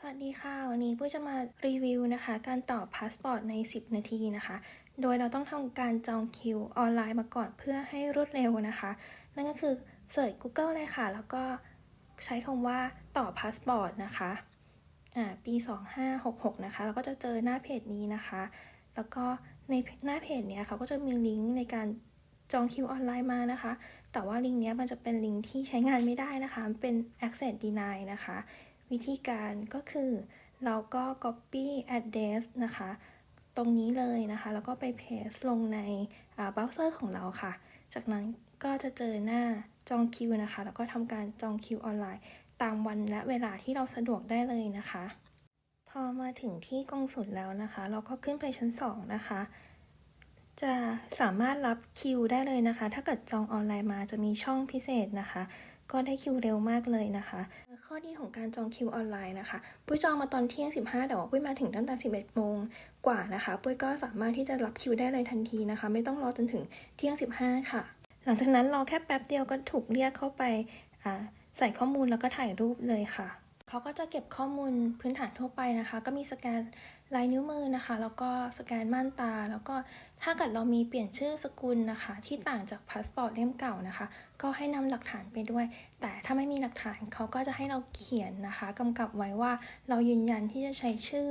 สวัสดีค่ะ วันนี้ปุ้จะมารีวิวนะคะ การต่อพาสปอร์ตใน 10 นาทีนะคะ โดยเราต้องทำการจองคิวออนไลน์มาก่อนเพื่อให้รวดเร็วนะคะ นั่นก็คือเสิร์ช Google เลยค่ะ แล้วก็ใช้คำว่าต่อพาสปอร์ตนะคะอ่าปี 2566 นะคะ เราก็จะเจอหน้าเพจนี้นะคะ แล้วก็ในหน้าเพจเนี้ยเขาก็จะมีลิงก์ในการจองคิวออนไลน์มานะคะ แต่ว่าลิงก์เนี้ยมันจะเป็นลิงก์ที่ใช้งานไม่ได้นะคะมันเป็น access deny นะคะ วิธีการก็คือเราก็ copy address นะคะ ตรงนี้เลยนะคะ แล้วก็ไป paste ลงในเบราว์เซอร์ของเราค่ะ จากนั้นก็จะเจอหน้าจองคิวนะคะ แล้วก็ทำการจองคิวออนไลน์ ตามวันและเวลาที่เราสะดวกได้เลยนะคะ พอมาถึงที่กองสุลแล้วนะคะ เราก็ขึ้นไปชั้น 2 นะคะ จะสามารถรับคิวได้เลยนะคะ ถ้าเกิดจองออนไลน์มาจะมีช่องพิเศษนะคะ ก็ได้คิวเร็วมากเลยนะคะ ข้อดีของการจองคิวออนไลน์นะคะปุ้ยจองมาตอนเที่ยง 15 แต่ว่าปุ้ยมาถึงตั้งแต่ 11 โมงกว่านะคะปุ้ยก็สามารถที่จะรับคิวได้เลยทันทีนะคะ ไม่ต้องรอจนถึงเที่ยง 15 ค่ะ หลังจากนั้นรอแค่แป๊บเดียวก็ถูกเรียกเข้าไปใส่ข้อมูลแล้วก็ถ่ายรูปเลยค่ะ เขาก็จะเก็บข้อมูลพื้นฐานทั่วไปนะคะ ก็มีสแกนลายนิ้วมือนะคะ แล้วก็สแกนม่านตา แล้วก็ถ้าเกิดเรามีเปลี่ยนชื่อสกุลนะคะ ที่ต่างจากพาสปอร์ตเล่มเก่านะคะ ก็ให้นำหลักฐานไปด้วย แต่ถ้าไม่มีหลักฐานเขาก็จะให้เราเขียนนะคะกำกับไว้ว่าเรายืนยันที่จะใช้ชื่อ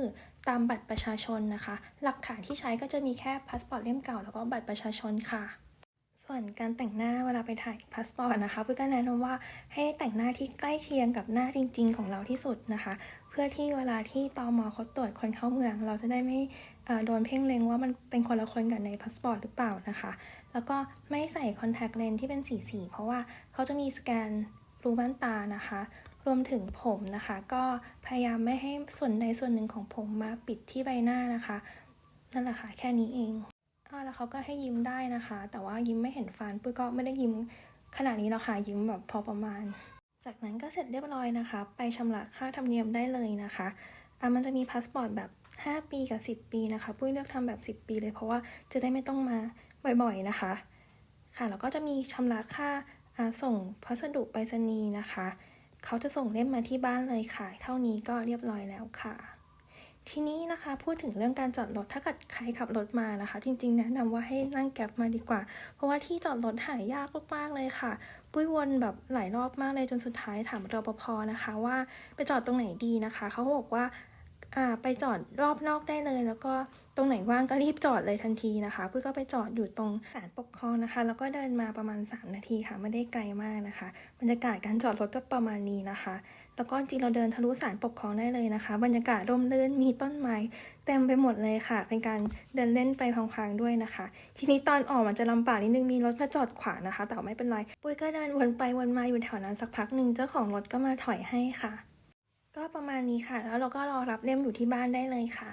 ตามบัตรประชาชนนะคะ หลักฐานที่ใช้ก็จะมีแค่พาสปอร์ตเล่มเก่าแล้วก็บัตรประชาชนค่ะ ส่วนการแต่งหน้าเวลาไปถ่ายพาสปอร์ตนะคะปุ้ยก็แนะนำว่าให้แต่งหน้าที่ใกล้เคียงกับหน้าจริง ๆ ของเราที่สุดนะคะ เพื่อที่เวลาที่ตอมอเขาตรวจคนเข้าเมือง เราจะได้ไม่โดนเพ่งเล็งว่ามันเป็นคนละคนกับในพาสปอร์ตหรือเปล่านะคะ แล้วก็ไม่ใส่คอนแทคเลนส์ที่เป็นสีสีๆเพราะว่าเขาจะมีสแกนรูม่านตานะคะ รวมถึงผมนะคะ ก็พยายามไม่ให้ส่วนใดส่วนหนึ่งของผมมาปิดที่ใบหน้านะคะนั่นแหละค่ะแค่นี้เอง แล้วเขาก็ให้ยิ้มได้นะคะ แต่ว่ายิ้มไม่เห็นฟันปุ้ยก็ไม่ได้ยิ้มขนาดนี้หรอกค่ะยิ้มแบบพอประมาณ จากนั้นก็เสร็จเรียบร้อยนะคะ ไปชำระค่าธรรมเนียมได้เลยนะคะอ่ามันจะมีพาสปอร์ตแบบ 5 ปีกับ 10 ปีนะคะปุ้ยเลือกทำแบบ 10 ปีเลยเพราะว่าจะได้ไม่ต้องมาบ่อยๆนะคะ ค่ะแล้วก็จะมีชำระค่าอ่าส่งพัสดุไปรษณีย์นะคะ เขาจะส่งเล่มมาที่บ้านเลยค่ะ เท่านี้ก็เรียบร้อยแล้วค่ะ ทีนี้นะคะพูดถึงเรื่องการจอดรถถ้าเกิดใครขับรถมานะคะ จริงๆ แนะนำว่าให้นั่งแก๊บมาดีกว่า เพราะว่าที่จอดรถหายากมากๆเลยค่ะ ปุ้ยวนแบบหลายรอบมากเลยจนสุดท้ายถามรปภนะคะ ว่าไปจอดตรงไหนดีนะคะ เขาบอกว่า อ่าไปจอดรอบนอกได้เลย แล้วก็ตรงไหนว่างก็รีบจอดเลยทันทีนะคะปุ้ยก็ไปจอดอยู่ตรงศาลปกครองนะคะ แล้วก็เดินมาประมาณ 3 นาทีค่ะไม่ได้ไกลมากนะคะบรรยากาศการจอดรถก็ประมาณนี้นะคะ แล้วก็จริงเราเดินทะลุศาลปกครองได้เลยนะคะ บรรยากาศร่มรื่นมีต้นไม้เต็มไปหมดเลยค่ะ เป็นการเดินเล่นไปพลางๆด้วยนะคะ ทีนี้ตอนออกมันจะลำบากนิดนึงมีรถมาจอดขวางนะคะ แต่ไม่เป็นไรปุ้ยก็เดินวนไปวนมาอยู่แถวนั้นสักพักหนึ่งเจ้าของรถก็มาถอยให้ค่ะ ก็ประมาณนี้ค่ะ แล้วเราก็รอรับเล่มอยู่ที่บ้านได้เลยค่ะ